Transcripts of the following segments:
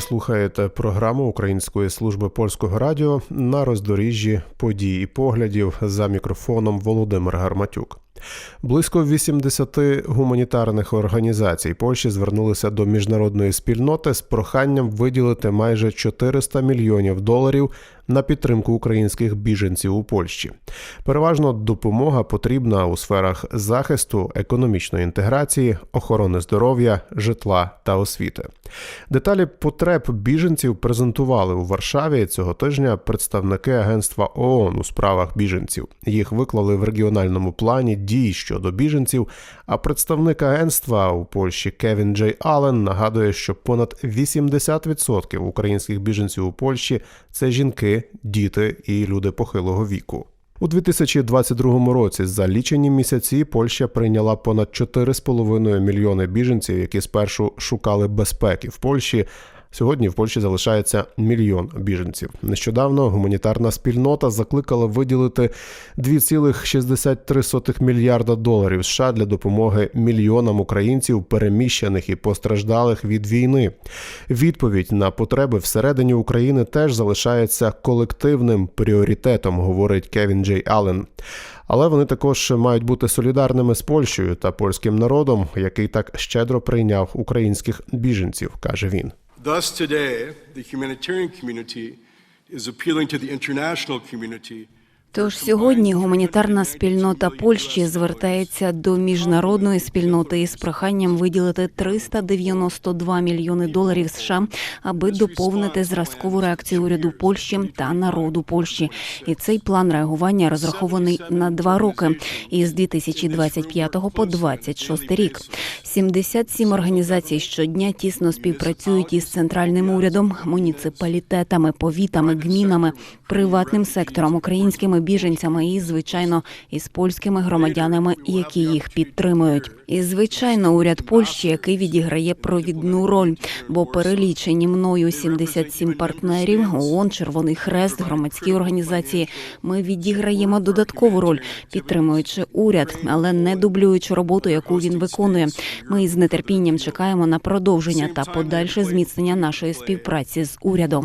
Слухаєте програму Української служби польського радіо на роздоріжжі подій і поглядів за мікрофоном Володимир Гарматюк. Близько 80 гуманітарних організацій Польщі звернулися до міжнародної спільноти з проханням виділити майже 400 мільйонів доларів на підтримку українських біженців у Польщі. Переважно допомога потрібна у сферах захисту, економічної інтеграції, охорони здоров'я, житла та освіти. Деталі потреб біженців презентували у Варшаві цього тижня представники агентства ООН у справах біженців. Їх виклали в регіональному плані дій щодо біженців. А представник агентства у Польщі Кевін Джей Аллен нагадує, що понад 80% українських біженців у Польщі це жінки, діти і люди похилого віку. У 2022 році за лічені місяці Польща прийняла понад 4,5 мільйони біженців, які спершу шукали безпеки в Польщі. Сьогодні в Польщі залишається мільйон біженців. Нещодавно гуманітарна спільнота закликала виділити 2,63 мільярда доларів США для допомоги мільйонам українців, переміщених і постраждалих від війни. Відповідь на потреби всередині України теж залишається колективним пріоритетом, говорить Кевін Джей Аллен. Але вони також мають бути солідарними з Польщею та польським народом, який так щедро прийняв українських біженців, каже він. Thus, today, the humanitarian community is appealing to the international community. Тож сьогодні гуманітарна спільнота Польщі звертається до міжнародної спільноти із проханням виділити 392 мільйони доларів США, аби доповнити зразкову реакцію уряду Польщі та народу Польщі. І цей план реагування розрахований на два роки із 2025 по 26 рік. 77 організацій щодня тісно співпрацюють із центральним урядом, муніципалітетами, повітами, гмінами, приватним сектором, українськими біженцями і, звичайно, із польськими громадянами, які їх підтримують. І звичайно, уряд Польщі, який відіграє провідну роль, бо перелічені мною 77 партнерів, ООН, Червоний Хрест, громадські організації. Ми відіграємо додаткову роль, підтримуючи уряд, але не дублюючи роботу, яку він виконує. Ми із нетерпінням чекаємо на продовження та подальше зміцнення нашої співпраці з урядом.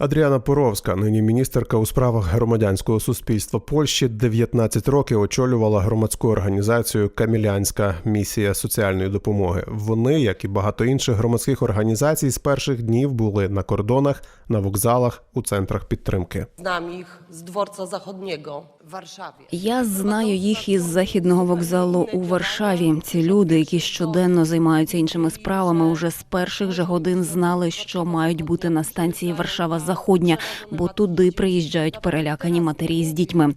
Адріана Поровська, нині міністерка у справах громадянського суспільства Польщі, 19 років очолювала громадську організацію Камілянська місія соціальної допомоги. Вони, як і багато інших громадських організацій, з перших днів були на кордонах, на вокзалах, у центрах підтримки. Znam ich z dworca zachodniego w Warszawie. Я знаю їх із західного вокзалу у Варшаві. Ці люди, які щоденно займаються іншими справами, уже з перших же годин знали, що мають бути на станції Варшава Заходня, бо туди приїжджають перелякані матері з дітьми.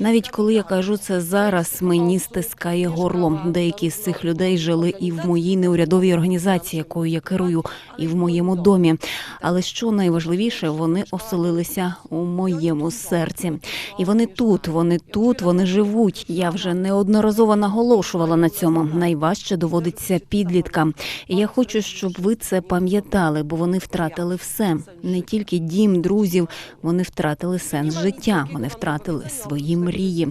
Навіть коли я кажу це зараз, мені стискає горло. Деякі з цих людей жили і в моїй неурядовій організації, якою я керую, і в моєму домі. Але що найважливіше, вони оселилися у моєму серці, і вони тут, вони тут, вони живуть. Я вже неодноразово наголошувала на цьому. Найважче доводиться підліткам. І я хочу, щоб ви це пам'ятали, бо вони втратили все не тільки дім, друзів. Вони втратили сенс життя. Вони втратили свої мрії.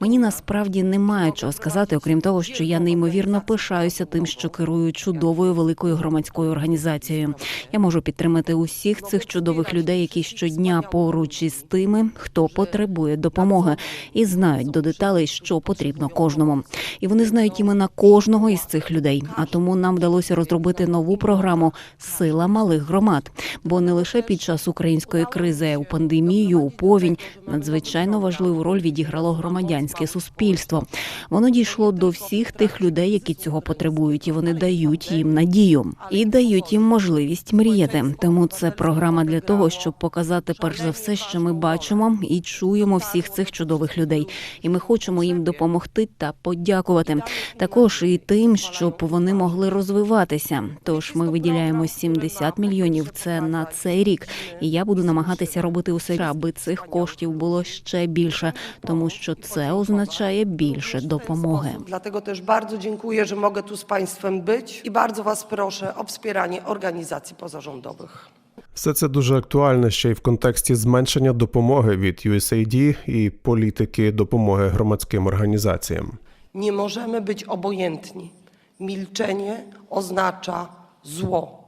Мені насправді немає чого сказати, окрім того, що я неймовірно пишаюся тим, що керую чудовою великою громадською організацією. Я можу підтримати усіх цих чудових людей, які щодня поруч із тими, хто потребує допомоги, і знають до деталей, що потрібно кожному. І вони знають імена кожного із цих людей. А тому нам вдалося розробити нову програму Сила малих громад. Бо не лише під час української кризи, у пандемію, у повінь надзвичайно важливу роль відіграло громадянське суспільство. Воно дійшло до всіх тих людей, які цього потребують, і вони дають їм надію і дають їм можливість мріяти. Тому це програма для того, щоб показати перш за все, що ми бачимо і чуємо всіх цих чудових людей. І ми хочемо їм допомогти та подякувати. Також і тим, щоб вони могли розвиватися. Тож ми виділяємо 70 мільйонів. Це на цей рік. І я буду намагатися робити усе, аби цих коштів було ще більше, тому що це означає більше допомоги. Dlatego też bardzo dziękuję, że mogę tu z Państwem być i bardzo Was proszę o wspieranie organizacji pozarządowych. Все це дуже актуально ще й в контексті зменшення допомоги від USAID і політики допомоги громадським організаціям. Nie możemy być obojętni. Milczenie oznacza zło.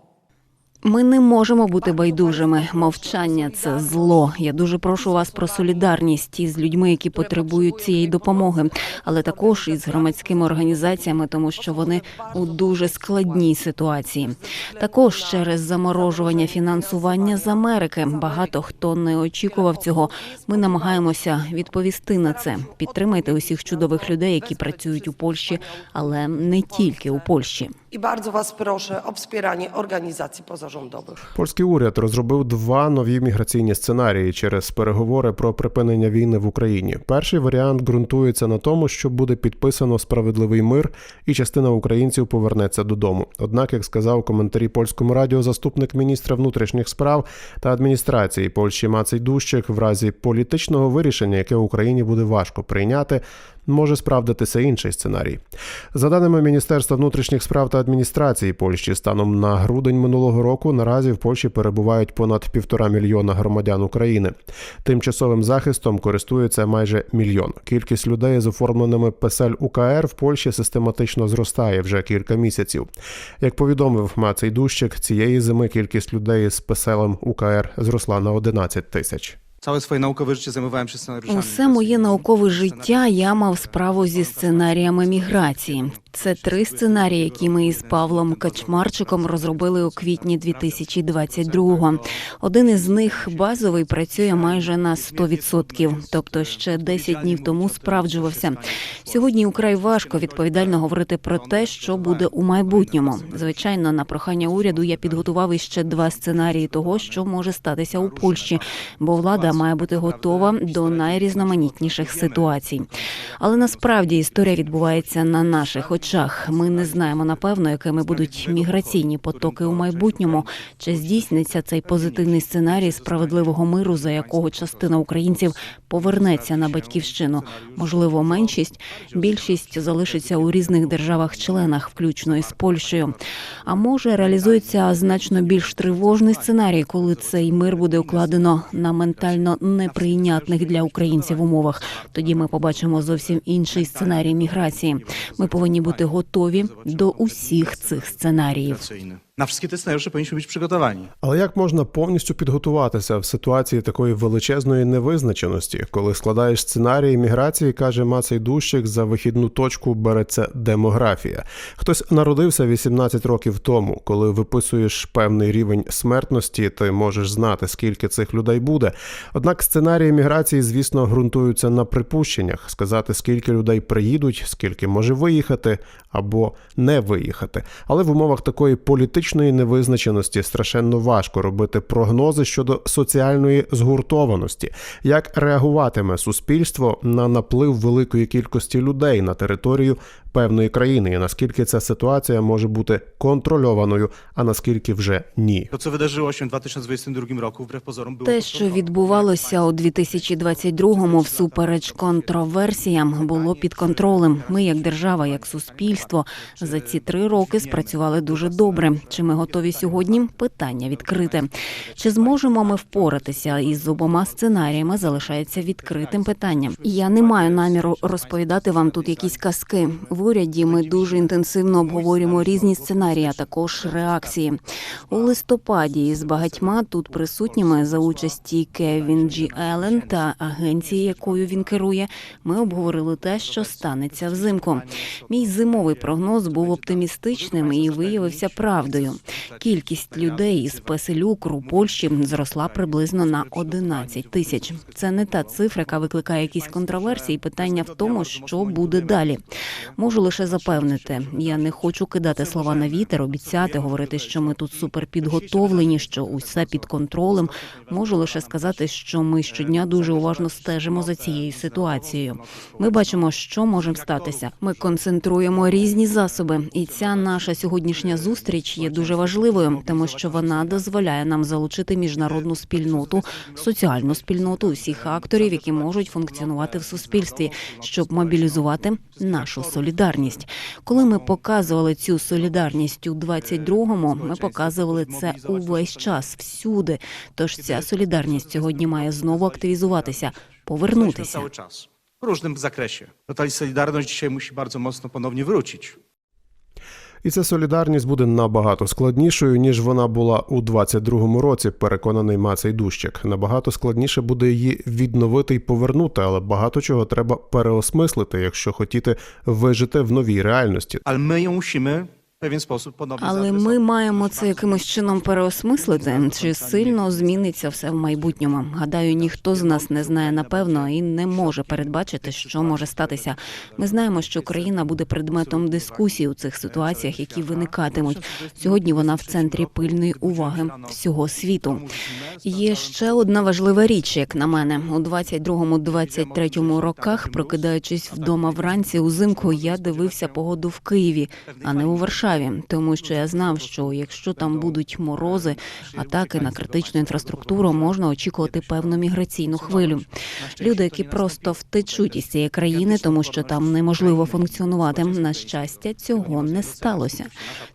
Ми не можемо бути байдужими. Мовчання це зло. Я дуже прошу вас про солідарність із людьми, які потребують цієї допомоги, але також із громадськими організаціями, тому що вони у дуже складній ситуації. Також через заморожування фінансування з Америки. Багато хто не очікував цього. Ми намагаємося відповісти на це. Підтримайте усіх чудових людей, які працюють у Польщі, але не тільки у Польщі. I bardzo Was proszę o wspieranie organizacji pozarządowych. Польський уряд розробив два нові міграційні сценарії через переговори про припинення війни в Україні. Перший варіант ґрунтується на тому, що буде підписано справедливий мир, і частина українців повернеться додому. Однак, як сказав у коментарі польському радіо заступник міністра внутрішніх справ та адміністрації Польщі Мацей Дущик, в разі політичного вирішення, яке Україні буде важко прийняти. Може справдитися інший сценарій. За даними Міністерства внутрішніх справ та адміністрації Польщі, станом на грудень минулого року наразі в Польщі перебувають понад півтора мільйона громадян України. Тимчасовим захистом користується майже мільйон. Кількість людей з оформленими ПСЛ УКР в Польщі систематично зростає вже кілька місяців. Як повідомив Мацей Дущик, цієї зими кількість людей з ПСЛом УКР зросла на 11 тисяч. Усе моє наукове життя я мав справу зі сценаріями міграції. Це три сценарії, які ми із Павлом Качмарчиком розробили у квітні 2022-го. Один із них базовий працює майже на 100%, тобто ще 10 днів тому справджувався. Сьогодні украй важко відповідально говорити про те, що буде у майбутньому. Звичайно, на прохання уряду я підготував іще два сценарії того, що може статися у Польщі, бо влада має бути готова до найрізноманітніших ситуацій. Але насправді історія відбувається на наших очах. Ми не знаємо напевно, якими будуть міграційні потоки у майбутньому. Чи здійсниться цей позитивний сценарій справедливого миру, за якого частина українців повернеться на батьківщину? Можливо, меншість, більшість залишиться у різних державах-членах, включно із Польщею. А може реалізується значно більш тривожний сценарій, коли цей мир буде укладено на ментально неприйнятних для українців умовах. Тоді ми побачимо зовсім інший сценарій міграції. Ми повинні бути готові до усіх цих сценаріїв. Na wszystkie te scenariusze powinniśmy być przygotowani. Але як можна повністю підготуватися в ситуації такої величезної невизначеності, коли складаєш сценарій міграції, каже Мацей Дущик, за вихідну точку береться демографія. Хтось народився 18 років тому, коли виписуєш певний рівень смертності, ти можеш знати, скільки цих людей буде. Однак сценарії міграції, звісно, ґрунтуються на припущеннях, сказати, скільки людей приїдуть, скільки може виїхати або не виїхати. Але в умовах такої політичної невизначеності страшенно важко робити прогнози щодо соціальної згуртованості, як реагуватиме суспільство на наплив великої кількості людей на територію певної країни, і наскільки ця ситуація може бути контрольованою, а наскільки вже ні. Co wydarzyło się w 2022 roku, wbrew pozorom, było Те, що відбувалося у 2022-му всупереч контроверсіям, було під контролем. Ми, як держава, як суспільство, за ці три роки спрацювали дуже добре. Чи ми готові сьогодні? Питання відкрите. Чи зможемо ми впоратися із обома сценаріями? Залишається відкритим питанням. Я не маю наміру розповідати вам тут якісь казки. В уряді ми дуже інтенсивно обговорюємо різні сценарії, а також реакції. У листопаді із багатьма тут присутніми за участі Кевін Джі Елен та агенції, якою він керує, ми обговорили те, що станеться взимку. Мій зимовий прогноз був оптимістичним і виявився правдою. Кількість людей із Песелюкру у Польщі зросла приблизно на 11 тисяч. Це не та цифра, яка викликає якісь контроверсії. Питання в тому, що буде далі. Можу лише запевнити, я не хочу кидати слова на вітер, обіцяти, говорити, що ми тут суперпідготовлені, що усе під контролем. Можу лише сказати, що ми щодня дуже уважно стежимо за цією ситуацією. Ми бачимо, що може статися. Ми концентруємо різні засоби, і ця наша сьогоднішня зустріч є дуже важливою, тому що вона дозволяє нам залучити міжнародну спільноту, соціальну спільноту усіх акторів, які можуть функціонувати в суспільстві, щоб мобілізувати нашу солідарність. Коли ми показували цю солідарність у 22-му, ми показували це увесь час всюди. Тож ця солідарність сьогодні має знову активізуватися, повернутися. W różnym zakresie. No ta solidarność dzisiaj musi bardzo mocno ponownie. І ця солідарність буде набагато складнішою, ніж вона була у 22-му році. Переконаний Мацей Дущик. Набагато складніше буде її відновити і повернути, але багато чого треба переосмислити, якщо хотіти вижити в новій реальності. Але ми ją w pewien Але ми маємо це якимось чином переосмислити, чи сильно зміниться все в майбутньому. Гадаю, ніхто з нас не знає напевно і не може передбачити, що може статися. Ми знаємо, що країна буде предметом дискусій у цих ситуаціях, які виникатимуть. Сьогодні вона в центрі пильної уваги всього світу. Є ще одна важлива річ, як на мене, у 22-23 роках, прокидаючись вдома вранці узимку, я дивився погоду в Києві, а не у Варшаві, тому що я знав, що якщо там будуть морози, атаки на критичну інфраструктуру, можна очікувати певну міграційну хвилю. Люди, які просто втечуть із цієї країни, тому що там неможливо функціонувати. На щастя, цього не сталося.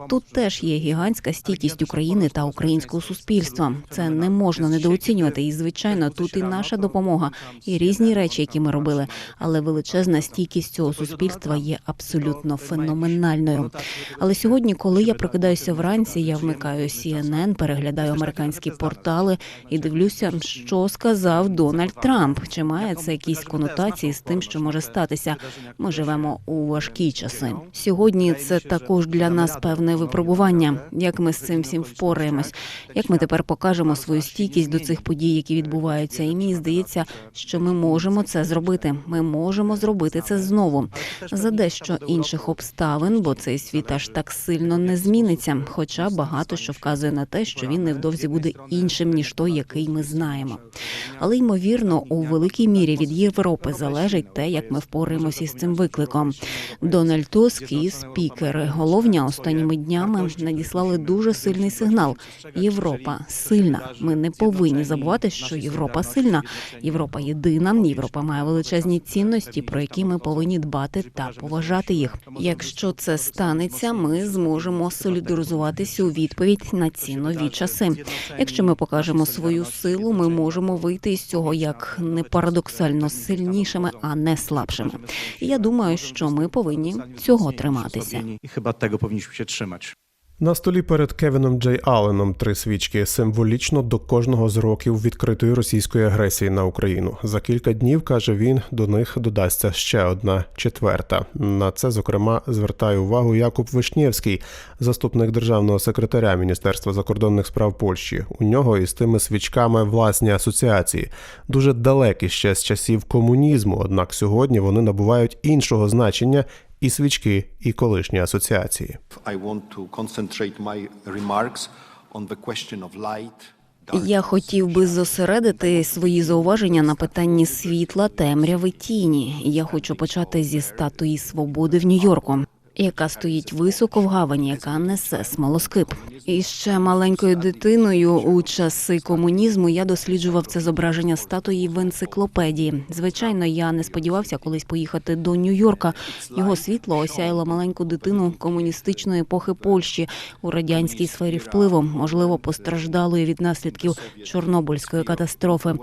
Тут теж є гігантська стійкість України та українського суспільства. Це не можна недооцінювати. І звичайно, тут і наша допомога, і різні речі, які ми робили. Але величезна стійкість цього суспільства є абсолютно феноменальною. Але сьогодні, коли я прокидаюся вранці, я вмикаю CNN, переглядаю американські портали і дивлюся, що сказав Дональд Трамп. Чи має це якісь конотації з тим, що може статися? Ми живемо у важкі часи. Сьогодні це також для нас певне випробування. Як ми з цим всім впораємось? Як ми тепер покажемо свою стійкість до цих подій, які відбуваються? І мені здається, що ми можемо це зробити. Ми можемо зробити це знову за дещо інших обставин, бо цей світ аж так сильно не зміниться. Хоча багато що вказує на те, що він невдовзі буде іншим ніж той, який ми знаємо. Але ймовірно, у великій мірі від Європи залежить те, як ми впораємося із цим викликом. Дональд Туск і спікери головня останніми днями надіслали дуже сильний сигнал. Європа сильна. Ми не повинні забувати, що Європа сильна. Європа єдина. Європа має величезні цінності, про які ми повинні дбати та поважати їх. Якщо це станеться, ми зможемо солідаризуватися у відповідь на ці нові часи. Якщо ми покажемо свою силу, ми можемо вийти із цього як не парадоксально сильнішими, а не слабшими. І я думаю, що ми повинні цього триматися. Хіба powinniśmy się trzymać. На столі перед Кевіном Джей Алленом три свічки символічно до кожного з років відкритої російської агресії на Україну. За кілька днів каже він, до них додасться ще одна четверта. На це зокрема звертає увагу Якуб Вишнєвський, заступник державного секретаря Міністерства закордонних справ Польщі. У нього із тими свічками власні асоціації, дуже далекі ще з часів комунізму. Однак сьогодні вони набувають іншого значення. І свічки, і колишні асоціації. Я хотів би зосередити свої зауваження на питанні світла, темряви, тіні. Я хочу почати зі статуї свободи в Нью-Йорку. Яка стоїть високо в гавані, яка несе смолоскип. І ще маленькою дитиною у часи комунізму я досліджував це зображення статуї в енциклопедії. Звичайно, я не сподівався колись поїхати до Нью-Йорка. Його світло осяяло маленьку дитину комуністичної епохи Польщі у радянській сфері впливу, можливо, постраждалої від наслідків Чорнобильської катастрофи.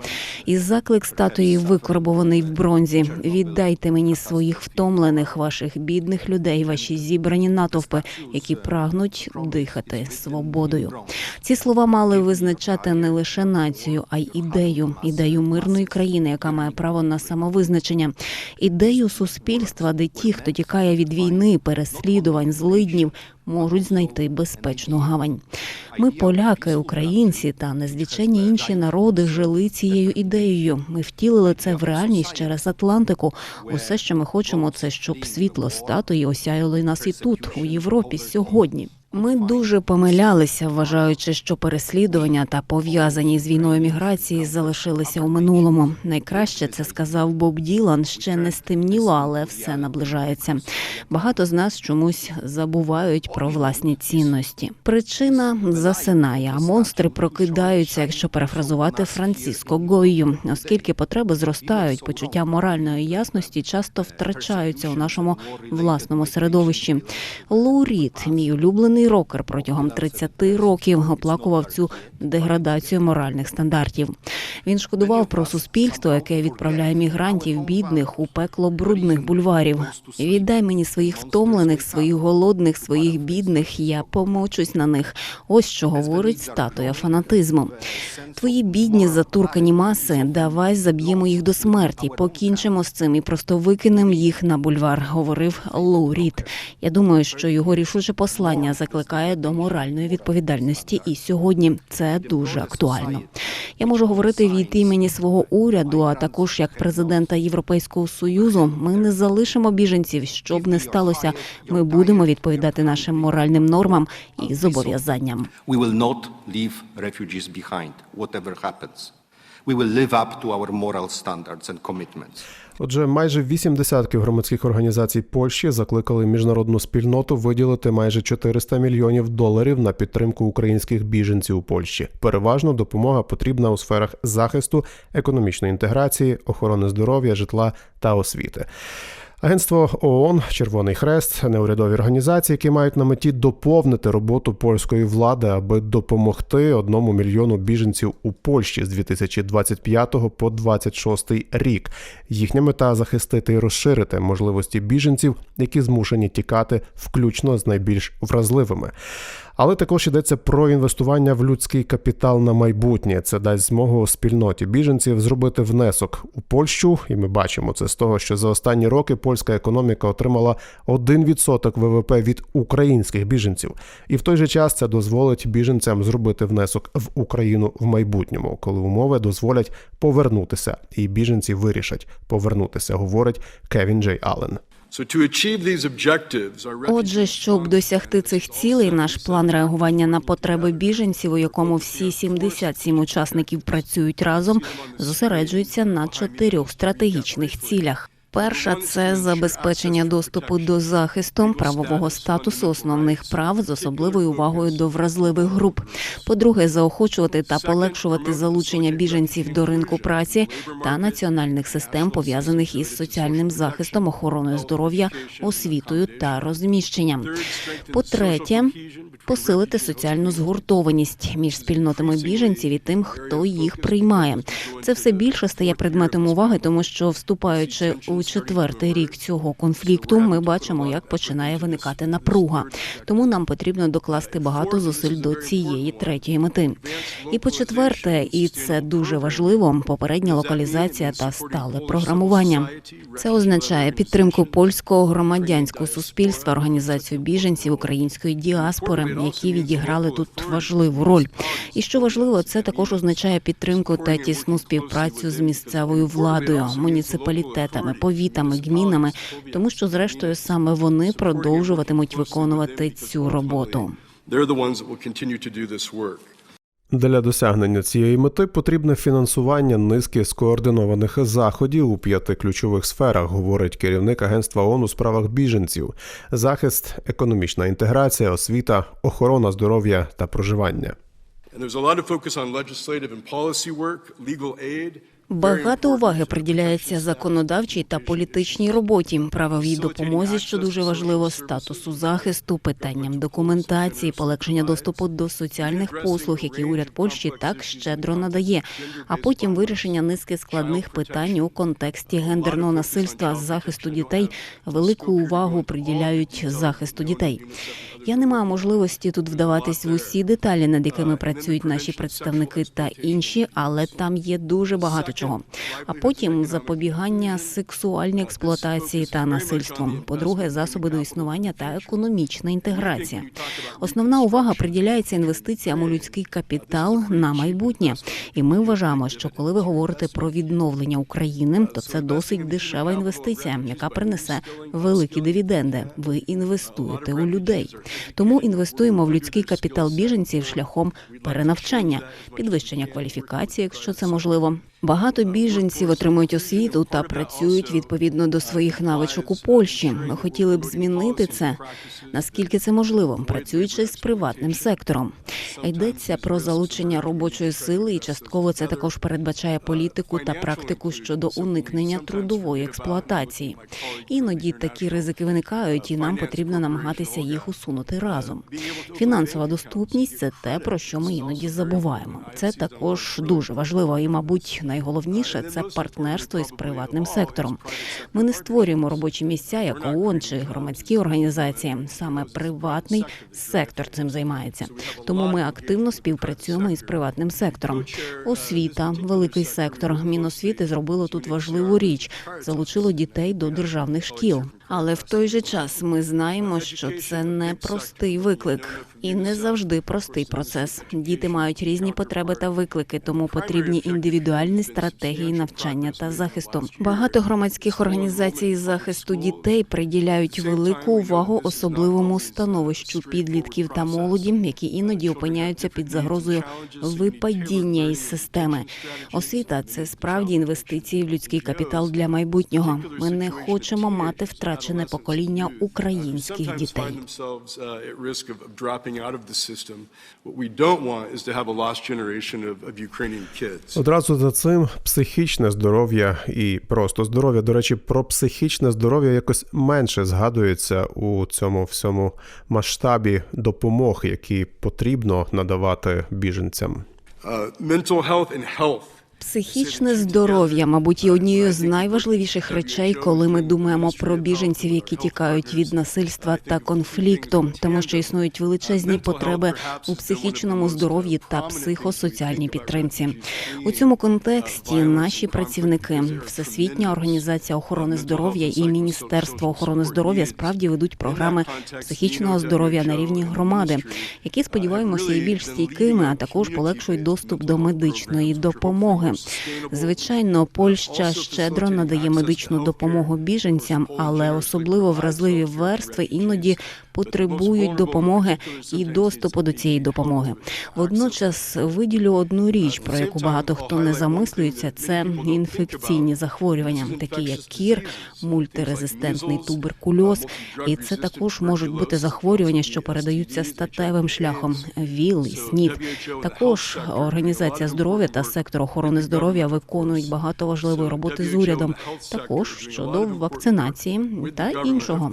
І заклик статуї викорбований в бронзі. Віддайте мені своїх втомлених, ваших бідних людей, ваші зібрані натовпи, які прагнуть дихати свободою. Ці слова мали визначати не лише націю, а й ідею, ідею мирної країни, яка має право на самовизначення, ідею суспільства, де ті, хто тікає від війни, переслідувань, злиднів, можуть знайти безпечну гавань. Ми, поляки, українці та незлічені інші народи жили цією ідеєю. Ми втілили це в реальність через Атлантику. Усе, що ми хочемо, це щоб світло статуї осяяло нас і тут, у Європі, сьогодні. Ми дуже помилялися, вважаючи, що переслідування та пов'язані з війною міграції залишилися у минулому. Найкраще це сказав Боб Ділан. Ще не стемніло, але все наближається. Багато з нас чомусь забувають про власні цінності. Причина засинає, а монстри прокидаються, якщо перефразувати Франциско Гойю, оскільки потреби зростають, почуття моральної ясності часто втрачаються у нашому власному середовищі. Лоу Рід, мій улюблений Професійний рокер протягом 30 років оплакував цю деградацію моральних стандартів. Він шкодував про суспільство, яке відправляє мігрантів бідних у пекло брудних бульварів. Віддай мені своїх втомлених, своїх голодних, своїх бідних. Я помочусь на них. Ось що говорить статуя фанатизму. Твої бідні затуркані маси. Давай заб'ємо їх до смерті. Покінчимо з цим і просто викинемо їх на бульвар. Говорив Лоу Рід. Я думаю, що його рішуче послання закликає до моральної відповідальності. І сьогодні це дуже актуально. Я можу говорити від імені свого уряду, а також як президента Європейського союзу. Ми не залишимо біженців, що б не сталося. Ми будемо відповідати нашим моральним нормам і зобов'язанням. We will not leave refugees behind, whatever happens. We will live up to our moral standards and commitments. Отже, майже вісім десятків громадських організацій Польщі закликали міжнародну спільноту виділити майже 400 мільйонів доларів на підтримку українських біженців у Польщі. Переважно допомога потрібна у сферах захисту, економічної інтеграції, охорони здоров'я, житла та освіти. Агентство ООН, Червоний Хрест, неурядові організації, які мають на меті доповнити роботу польської влади, аби допомогти одному мільйону біженців у Польщі з 2025 по 2026 рік. Їхня мета захистити і розширити можливості біженців, які змушені тікати, включно з найбільш вразливими. Але також йдеться про інвестування в людський капітал на майбутнє. Це дасть змогу спільноті біженців зробити внесок у Польщу, і ми бачимо це з того, що за останні роки польська економіка отримала 1% ВВП від українських біженців, і в той же час це дозволить біженцям зробити внесок в Україну в майбутньому, коли умови дозволять повернутися, і біженці вирішать повернутися, говорить Кевін Джей Аллен. Отже, щоб досягти цих цілей, наш план реагування на потреби біженців, у якому всі 77 учасників працюють разом, зосереджується на чотирьох стратегічних цілях. Перша це забезпечення доступу до захисту правового статусу основних прав з особливою увагою до вразливих груп. По-друге, заохочувати та полегшувати залучення біженців до ринку праці та національних систем пов'язаних із соціальним захистом, охороною здоров'я, освітою та розміщенням. По-третє, посилити соціальну згуртованість між спільнотами біженців і тим, хто їх приймає. Це все більше стає предметом уваги, тому що вступаючи у четвертий рік цього конфлікту, ми бачимо, як починає виникати напруга. Тому нам потрібно докласти багато зусиль до цієї третьої мети. І по четверте, і це дуже важливо, попередня локалізація та стале програмування. Це означає підтримку польського громадянського суспільства, організацію біженців української діаспори, які відіграли тут важливу роль. І що важливо, це також означає підтримку та тісну співпрацю з місцевою владою, муніципалітетами, повітами, гмінами, тому що, зрештою, саме вони продовжуватимуть виконувати цю роботу. They're the ones that will continue to do this work. Для досягнення цієї мети потрібне фінансування низки скоординованих заходів у п'яти ключових сферах, говорить керівник агентства ООН у справах біженців: захист, економічна інтеграція, освіта, охорона здоров'я та проживання. And there's a lot of focus on legislative and policy work, legal aid. Багато уваги приділяється законодавчій та політичній роботі, правовій допомозі, що дуже важливо, статусу захисту, питанням документації, полегшення доступу до соціальних послуг, які уряд Польщі так щедро надає, а потім вирішення низки складних питань у контексті гендерного насильства, захисту дітей. Велику увагу приділяють захисту дітей. Я не маю можливості тут вдаватись в усі деталі, над якими працюють наші представники та інші, але там є дуже багато чого. А потім запобігання сексуальній експлуатації та насильством. По-друге, засоби до існування та економічна інтеграція. Основна увага приділяється інвестиціям у людський капітал на майбутнє. І ми вважаємо, що коли ви говорите про відновлення України, то це досить дешева інвестиція, яка принесе великі дивіденди. Ви інвестуєте у людей. Тому інвестуємо в людський капітал біженців шляхом перенавчання, підвищення кваліфікації, якщо це можливо. Багато біженців отримують освіту та працюють відповідно до своїх навичок у Польщі. Ми хотіли б змінити це наскільки це можливо, працюючи з приватним сектором. Йдеться про залучення робочої сили, і частково це також передбачає політику та практику щодо уникнення трудової експлуатації. Іноді такі ризики виникають, і нам потрібно намагатися їх усунути разом. Фінансова доступність це те, про що ми іноді забуваємо. Це також дуже важливо, і, мабуть, найголовніше це партнерство із приватним сектором. Ми не створюємо робочі місця, як ООН чи громадські організації. Саме приватний сектор цим займається. Тому ми активно співпрацюємо із приватним сектором. Освіта, великий сектор. Міносвіти зробило тут важливу річ, залучило дітей до державних шкіл. Але в той же час ми знаємо, що це не простий виклик і не завжди простий процес. Діти мають різні потреби та виклики, тому потрібні індивідуальні стратегії навчання та захисту. Багато громадських організацій захисту дітей приділяють велику увагу особливому становищу підлітків та молоді, які іноді опиняються під загрозою випадіння із системи. Освіта це справді інвестиції в людський капітал для майбутнього. Ми не хочемо мати втрачене покоління українських дітей. Одразу за цим психічне здоров'я і просто здоров'я. До речі, про психічне здоров'я якось менше згадується у цьому всьому масштабі допомог, які потрібно надавати біженцям. Uh, mental health and health. Психічне здоров'я, мабуть, є однією з найважливіших речей, коли ми думаємо про біженців, які тікають від насильства та конфлікту, тому що існують величезні потреби у психічному здоров'ї та психосоціальній підтримці. У цьому контексті наші працівники, Всесвітня організація охорони здоров'я і Міністерство охорони здоров'я справді ведуть програми психічного здоров'я на рівні громади, які сподіваємося є більш стійкими, а також полегшують доступ до медичної допомоги. Звичайно, Польща щедро надає медичну допомогу біженцям, але особливо вразливі верстви іноді потребують допомоги і доступу до цієї допомоги. Водночас виділю одну річ, про яку багато хто не замислюється, це інфекційні захворювання, такі як кір, мультирезистентний туберкульоз, і це також можуть бути захворювання, що передаються статевим шляхом ВІЛ і СНІД. Також організація здоров'я та сектор охорони здоров'я виконують багато важливої роботи з урядом, також щодо вакцинації та іншого.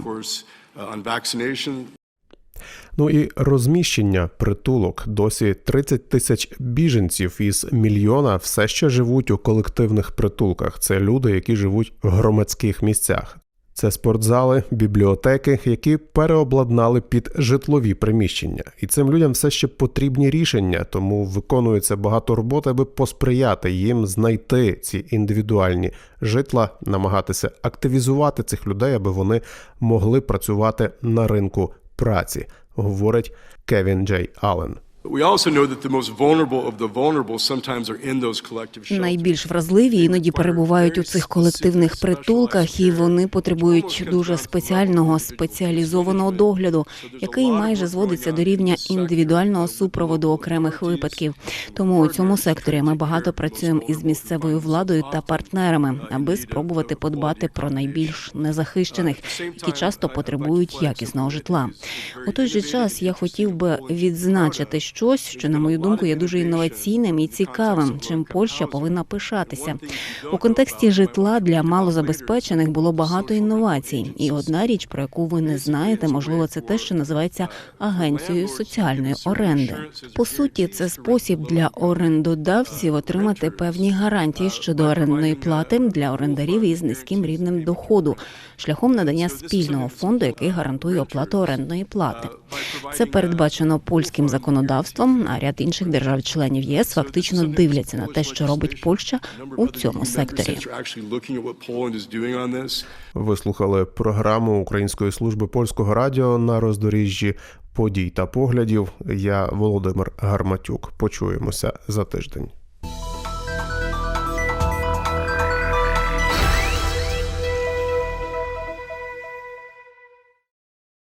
Ну і розміщення притулок досі 30 тисяч біженців із мільйона все ще живуть у колективних притулках. Це люди, які живуть в громадських місцях. Це спортзали, бібліотеки, які переобладнали під житлові приміщення. І цим людям все ще потрібні рішення, тому виконується багато роботи, аби посприяти їм знайти ці індивідуальні житла, намагатися активізувати цих людей, аби вони могли працювати на ринку праці, говорить Кевін Джей Аллен. But we also know that the most vulnerable of the vulnerable sometimes are in those collective shelters. Найбільш вразливі іноді перебувають у цих колективних притулках, і вони потребують дуже спеціального спеціалізованого догляду, який майже зводиться до рівня індивідуального супроводу окремих випадків. Тому у цьому секторі ми багато працюємо із місцевою владою та партнерами, аби спробувати подбати про найбільш незахищених, які часто потребують якісного житла. У той же час я хотів би відзначити щось, що на мою думку є дуже інноваційним і цікавим, чим Польща повинна пишатися. У контексті житла для малозабезпечених було багато інновацій, і одна річ, про яку ви не знаєте, можливо, це те, що називається агенцією соціальної оренди. По суті, це спосіб для орендодавців отримати певні гарантії щодо орендної плати для орендарів із низьким рівнем доходу, шляхом надання спільного фонду, який гарантує оплату орендної плати. Це передбачено польським законодавством. А ряд інших держав-членів ЄС фактично дивляться на те, що робить Польща у цьому секторі. Ви слухали програму Української служби польського радіо на роздоріжжі подій та поглядів. Я Володимир Гарматюк. Почуємося за тиждень.